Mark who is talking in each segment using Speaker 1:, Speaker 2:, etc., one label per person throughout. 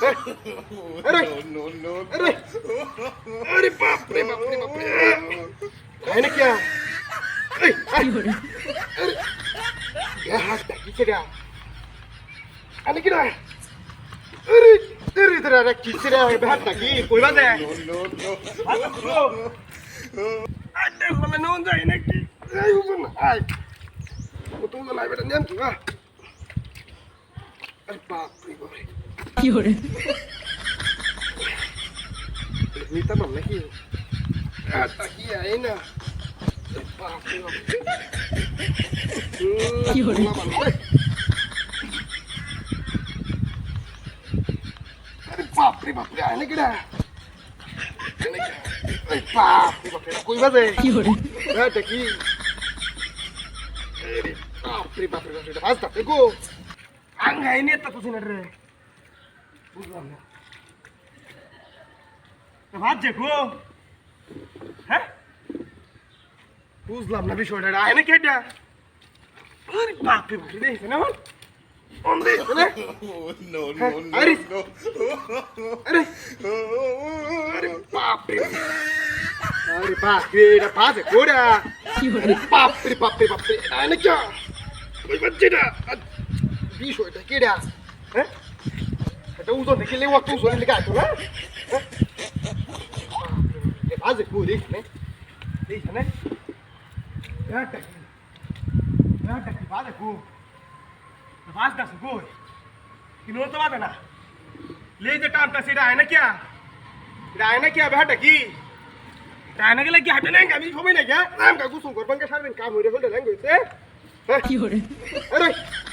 Speaker 1: আরে no no
Speaker 2: আরে আরে
Speaker 1: বাপ রে বাপ রে বাপ তাই না কি আরে হাত কিছে গা আরে কি না আরে আরে ধরে রে কিছে রে
Speaker 3: হাত কি
Speaker 1: কইবা দে নো নো আরে মানে নো যাই নাকি আই উপর না আই
Speaker 3: তুমি
Speaker 1: তো লাইভে নেন কি আরে বাপ রে বাপ করে নিতাম নাকি কি করে বাপরে বাপরে আয় নাকি বাপরে বাপরে কই বাজে
Speaker 3: কি করে
Speaker 1: এটা কি বাপরে বাপরে বাপরে ভাজটা গো আঙ্গাই নেতা তো সিনারে বুঝলাম না ভাত দেখো হ্যাঁ? বুঝলাম না বিষয়টা আয় না কেটা বাপরে বাপরে দেখছে হ্যাঁ, না আমার আচ্ছা, বিষয়টা কেডা হ্যাঁ? দেখে লেওয়া তুই জোরে লেগে আইতো না হ্যাঁ এ বাজে কো দেখ নে দেখ নে এটা কি এটা কি বাজে কো বাজ দাস কো কিনো তো বাজে না লে যে টামটা সেটা আয় না কে এটা আয় না কে বেটা কি টাইনা গেলে কি হাঁটে নাই আমি সবাই নাই গা নাম কা গুসুম করবান কা সারবেন কাম হইরে হইলে নাই গইছে হ্যাঁ
Speaker 3: 有人
Speaker 1: ，আরে আরে আরে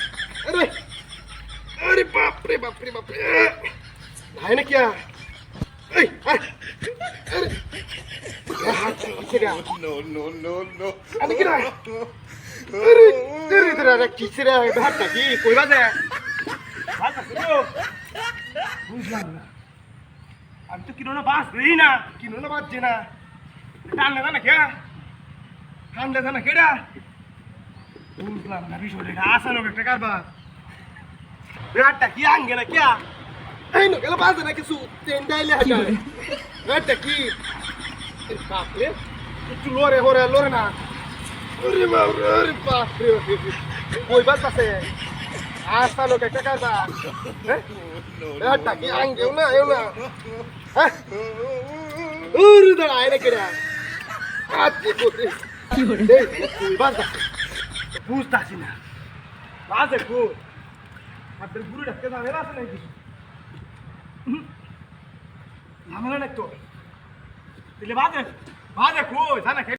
Speaker 1: হাত কিছে গা।
Speaker 2: No, no, no, no.
Speaker 1: আমি তো কিনো না বাস দেই না। কিনো না বাজছে না। টানলে না কে? টানলে না কেডা? বুঝলাম না বিষয়টা। আসানো একটা কারবার। রাতটা কি আঙ্গে না কে এই নো গেল বাজে না কিছু তেন ডাইলে হাটা রাতটা কি এর বাপ রে একটু লরে হরে লরে না আরে বাপ রে আরে বাপ রে কই বাস আছে আসানো একটা কারবার হ্যাঁ
Speaker 2: No,
Speaker 1: রাতটা কি আঙ্গেও না এও না উরে দাঁড়ায় না কেডা আজকে কোতে
Speaker 3: 有人
Speaker 1: ，এই বাজা বুঝতাছি না বাজে কই আপনার গুরু ডাক্তার ঝামেলা আছে নাকি? ঝামেলা নাই তো দিলে বাজে বাজে কই? জানা